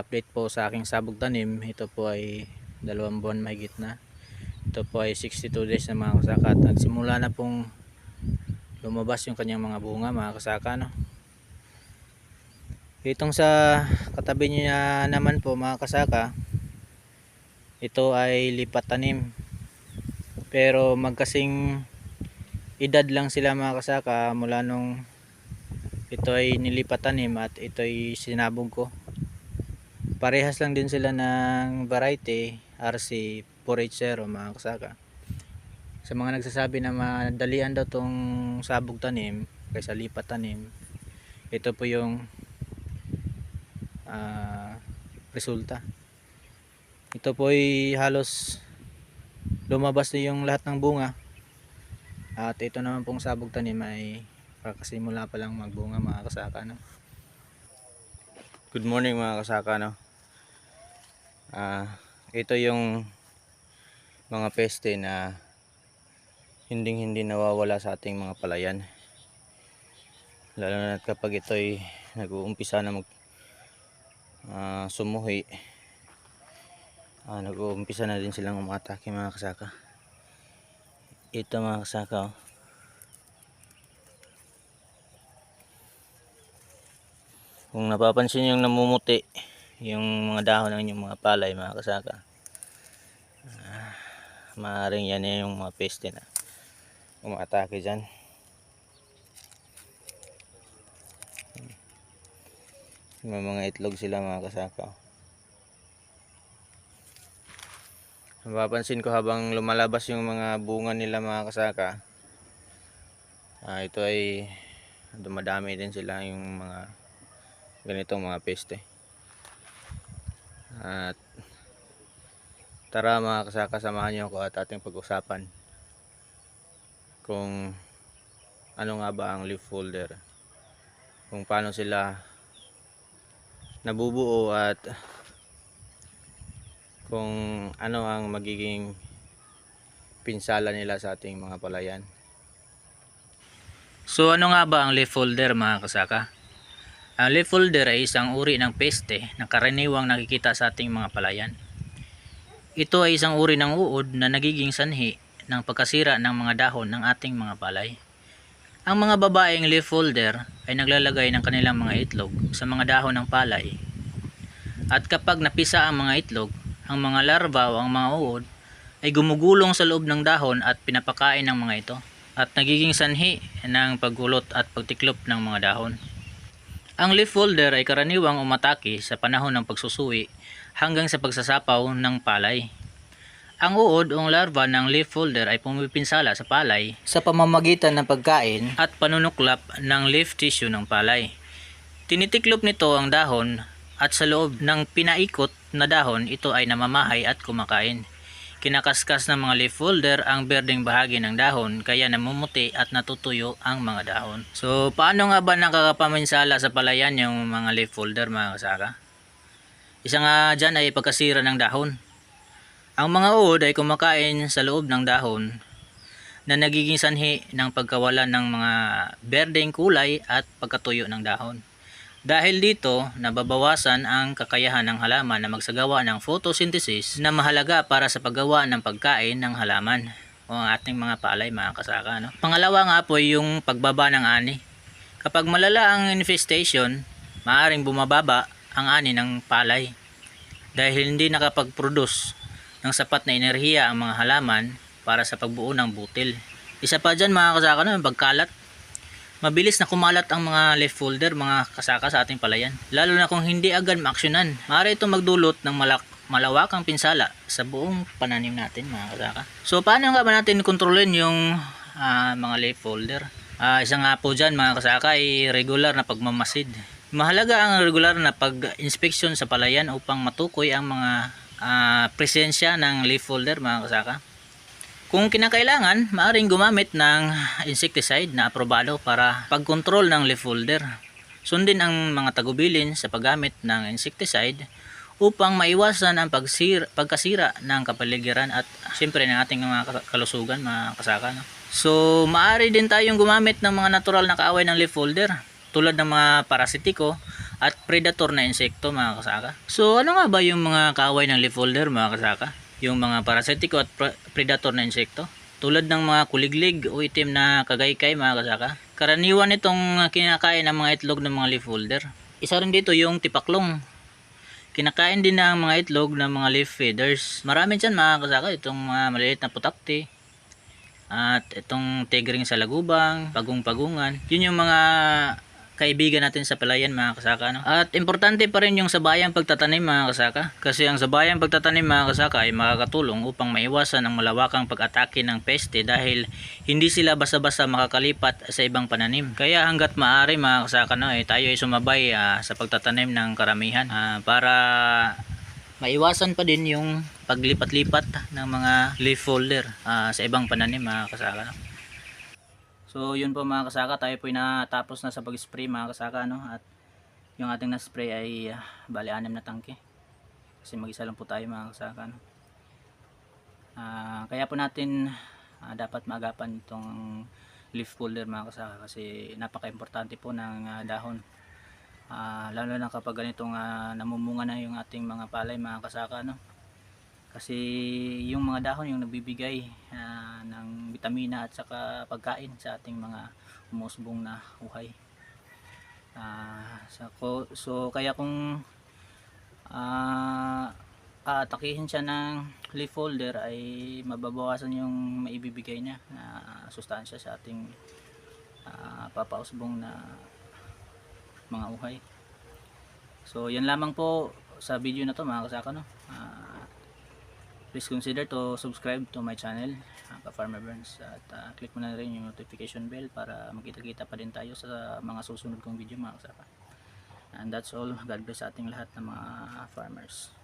update po sa aking sabog tanim. Ito po ay dalawang buwan mahigit na. Ito po ay 62 days na mga kasaka. At nagsimula na pong lumabas yung kanyang mga bunga mga kasaka. No? Itong sa katabi niya naman po mga kasaka. Ito ay lipat tanim. Pero magkasing edad lang sila mga kasaka mula nung ito ay nilipat tanim at ito ay sinabog ko parehas lang din sila ng variety RC 480 mga kasaka sa mga nagsasabi na madalian daw tong sabog tanim kaysa lipat tanim ito po yung ah, resulta ito po ay halos lumabas na yung lahat ng bunga at ito naman pong sabog tanim ay kakasimula pa lang magbunga mga kasaka no? Good morning mga kasaka no. Ah, ito yung mga peste na hindi hindi nawawala sa ating mga palayan. Lalo na kapag ito ay nag-uumpisa na mag ah, sumuhi. Ah, nag-uumpisa na din silang umatake mga kasaka. Ito mga kasaka oh. Kung napapansin yung namumuti yung mga dahon ng inyong mga palay mga kasaka. Ah, maaaring yan eh yung mga peste na umatake dyan. May mga itlog sila mga kasaka. Napapansin ko habang lumalabas yung mga bunga nila mga kasaka. Ah, ito ay dumadami din sila yung mga ganitong mga peste at tara mga kasaka samahan niyo ako at ating pag-usapan kung ano nga ba ang leaf folder. Kung paano sila nabubuo at kung ano ang magiging pinsala nila sa ating mga palayan. So ano nga ba ang leaf folder mga kasaka ang leaf folder ay isang uri ng peste na karaniwang nakikita sa ating mga palayan. Ito ay isang uri ng uod na nagiging sanhi ng pagkasira ng mga dahon ng ating mga palay. Ang mga babaeng leaf folder ay naglalagay ng kanilang mga itlog sa mga dahon ng palay. At kapag napisa ang mga itlog, ang mga larva o ang mga uod ay gumugulong sa loob ng dahon at pinapakain ng mga ito at nagiging sanhi ng paggulot at pagtiklop ng mga dahon. Ang leaf folder ay karaniwang umatake sa panahon ng pagsusuwi hanggang sa pagsasapaw ng palay. Ang uod o larva ng leaf folder ay pumipinsala sa palay sa pamamagitan ng pagkain at panunuklap ng leaf tissue ng palay. Tinitiklop nito ang dahon at sa loob ng pinaikot na dahon ito ay namamahay at kumakain. Kinakaskas ng mga leaf folder ang berdeng bahagi ng dahon kaya namumuti at natutuyo ang mga dahon. So paano nga ba nakakapaminsala sa palayan yung mga leaf folder mga kasaka? Isa nga dyan ay pagkasira ng dahon. Ang mga uod ay kumakain sa loob ng dahon na nagiging sanhi ng pagkawalan ng mga berdeng kulay at pagkatuyo ng dahon. Dahil dito, nababawasan ang kakayahan ng halaman na magsagawa ng photosynthesis na mahalaga para sa paggawa ng pagkain ng halaman o ang ating mga palay mga kasaka. No? Pangalawa nga po yung pagbaba ng ani. Kapag malala ang infestation, maaring bumababa ang ani ng palay dahil hindi nakapag-produce ng sapat na enerhiya ang mga halaman para sa pagbuo ng butil. Isa pa dyan mga kasaka no, pagkalat mabilis na kumalat ang mga leaf folder, mga kasaka sa ating palayan. Lalo na kung hindi agad maaksyonan. Maaari itong magdulot ng malak malawakang pinsala sa buong pananim natin mga kasaka. So paano nga ba natin kontrolin yung ah, mga leaf folder? Ah, isa nga po dyan mga kasaka ay regular na pagmamasid. Mahalaga ang regular na pag-inspection sa palayan upang matukoy ang mga ah, presensya ng leaf folder mga kasaka. Kung kinakailangan, maaring gumamit ng insecticide na aprobado para pagkontrol ng leaf folder. Sundin ang mga tagubilin sa paggamit ng insecticide upang maiwasan ang pagsira, pagkasira ng kapaligiran at siyempre ng ating mga kalusugan, mga kasaka. No? So, maaari din tayong gumamit ng mga natural na kaaway ng leaf folder. tulad ng mga parasitiko at predator na insekto mga kasaka. So ano nga ba yung mga kaaway ng leaf folder mga kasaka? Yung mga parasitiko at pre- predator na insekto? Tulad ng mga kuliglig o itim na kagaykay mga kasaka. Karaniwan itong kinakain ng mga itlog ng mga leaf folder. Isa rin dito yung tipaklong. Kinakain din ng mga itlog ng mga leaf feeders. Marami dyan mga kasaka. Itong mga maliliit na putakti. At itong tigring sa lagubang, pagong-pagungan. Yun yung mga kaibigan natin sa palayan mga kasaka. No? At importante pa rin yung sabayang pagtatanim mga kasaka. Kasi ang sabayang pagtatanim mga kasaka ay makakatulong upang maiwasan ang malawakang pag-atake ng peste dahil hindi sila basta-basta makakalipat sa ibang pananim. Kaya hanggat maaari mga kasaka no, eh, tayo ay sumabay ah, sa pagtatanim ng karamihan ah, para maiwasan pa din yung paglipat-lipat ng mga leaf folder ah, sa ibang pananim mga kasaka. No? So yun po mga kasaka, tayo po natapos na sa pag-spray mga kasaka no at yung ating na-spray ay ah, bali anim na tangke. Kasi mag-isa lang po tayo mga kasaka no. Ah, kaya po natin ah, dapat maagapan itong leaf folder mga kasaka kasi napaka-importante po ng ah, dahon. Ah, lalo na kapag ganitong ah, namumunga na yung ating mga palay mga kasaka no. Kasi yung mga dahon yung nagbibigay ah, ng vitamina at saka pagkain sa ating mga umusbong na uhay. Ah, sa ko, so kaya kung ah aatakihin siya ng leaf folder ay mababawasan yung maibibigay niya na sustansya sa ating ah, papausbong na mga uhay. So yan lamang po sa video na to mga kasaka no. Ah, please consider to subscribe to my channel uh, Farmer Burns. At uh, click mo na rin yung notification bell para makita-kita pa din tayo sa mga susunod kong video mga kasaka and that's all. God bless sa ating lahat ng mga farmers